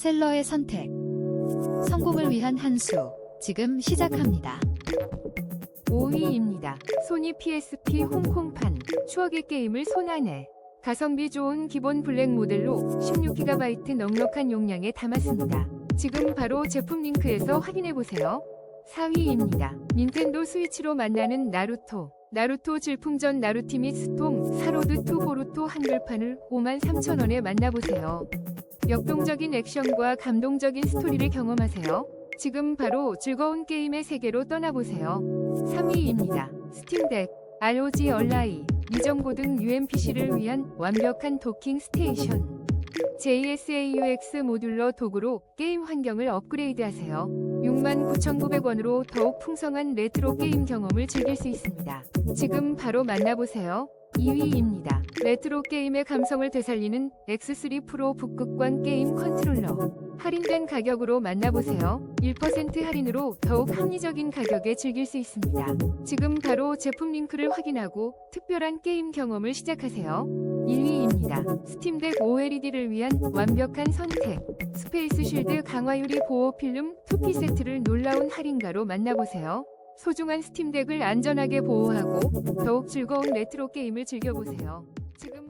셀러의 선택. 성공을 위한 한 수. 지금 시작합니다. 5위입니다. 소니 PSP 홍콩판 추억의 게임을 손안에 가성비 좋은 기본 블랙 모델로 16GB 넉넉한 용량에 담았습니다. 지금 바로 제품 링크에서 확인해보세요. 4위입니다. 닌텐도 스위치로 만나는 나루토 나루토 질풍전 나루티 및 스톰 사로드2 보루토 한글판을 53,000원에 만나보세요. 역동적인 액션과 감동적인 스토리를 경험하세요. 지금 바로 즐거운 게임의 세계로 떠나보세요. 3위입니다. 스팀덱, ROG 얼라이, 이정고 등 UMPC를 위한 완벽한 도킹 스테이션. JSAUX 모듈러 도구로 게임 환경을 업그레이드하세요. 69,900원으로 더욱 풍성한 레트로 게임 경험을 즐길 수 있습니다. 지금 바로 만나보세요. 2위입니다. 레트로 게임의 감성을 되살리는 X3 프로 북극관 게임 컨트롤러. 할인된 가격으로 만나보세요. 1% 할인으로 더욱 합리적인 가격에 즐길 수 있습니다. 지금 바로 제품 링크를 확인하고 특별한 게임 경험을 시작하세요. 1위입니다. 스팀덱 OLED를 위한 완벽한 선택. 스페이스 쉴드 강화유리 보호 필름 2피 세트를 놀라운 할인가로 만나보세요. 소중한 스팀덱을 안전하게 보호하고 더욱 즐거운 레트로 게임을 즐겨보세요. 지금